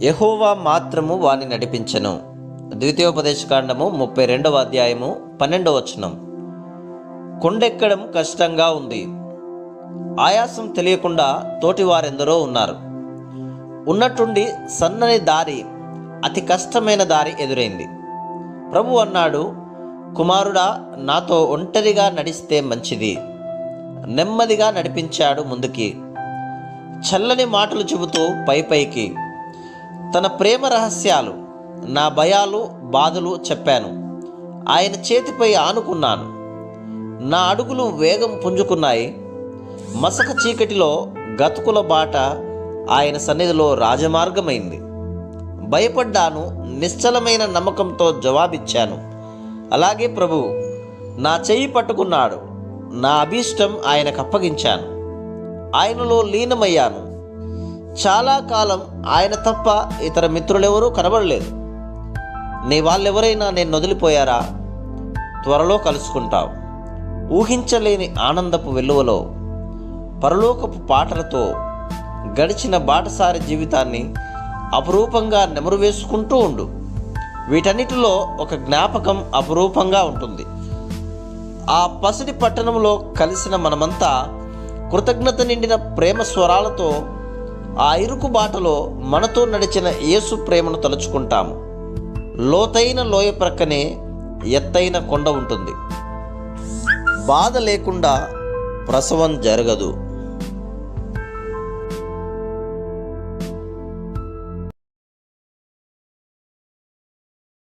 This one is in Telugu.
యహోవా మాత్రము వాని నడిపించెను. ద్వితీయోపదేశకాండము ముప్పై రెండవ అధ్యాయము పన్నెండవ వచనం. కొండెక్కడం కష్టంగా ఉంది. ఆయాసం తెలియకుండా తోటి వారెందరో ఉన్నారు. ఉన్నట్టుండి సన్నని దారి అతి కష్టమైన దారి ఎదురైంది. ప్రభు అన్నాడు కుమారుడా నాతో ఒంటరిగా నడిస్తే మంచిది. నెమ్మదిగా నడిపించాడు ముందుకి. చల్లని మాటలు చెబుతూ పై పైకి తన ప్రేమ రహస్యాలు నా భయాలు బాధలు చెప్పాను. ఆయన చేతిపై ఆనుకున్నాను. నా అడుగులు వేగం పుంజుకున్నాయి. మసక చీకటిలో గతుకుల బాట ఆయన సన్నిధిలో రాజమార్గమైంది. భయపడ్డాను నిశ్చలమైన నమ్మకంతో జవాబిచ్చాను. అలాగే ప్రభు నా చెయ్యి పట్టుకున్నాడు. నా అభీష్టం ఆయనకు అప్పగించాను. ఆయనలో లీనమయ్యాను. చాలా కాలం ఆయన తప్ప ఇతర మిత్రులెవరూ కనబడలేదు. నీ వాళ్ళెవరైనా నేను వదిలిపోయారా త్వరలో కలుసుకుంటావు. ఊహించలేని ఆనందపు వెలువలో పరలోకపు పాటలతో గడిచిన బాటసారి జీవితాన్ని అపురూపంగా నెమరు వేసుకుంటూ ఉండు. వీటన్నిటిలో ఒక జ్ఞాపకం అపురూపంగా ఉంటుంది. ఆ పసిడి పట్టణంలో కలిసిన మనమంతా కృతజ్ఞత నిండిన ప్రేమ స్వరాలతో ఆ ఇరుకు బాటలో మనతో నడిచిన యేసు ప్రేమను తలుచుకుంటాము. లోతైన లోయ ప్రక్కనే ఎత్తైన కొండ ఉంటుంది. బాధ లేకుండా ప్రసవం జరగదు.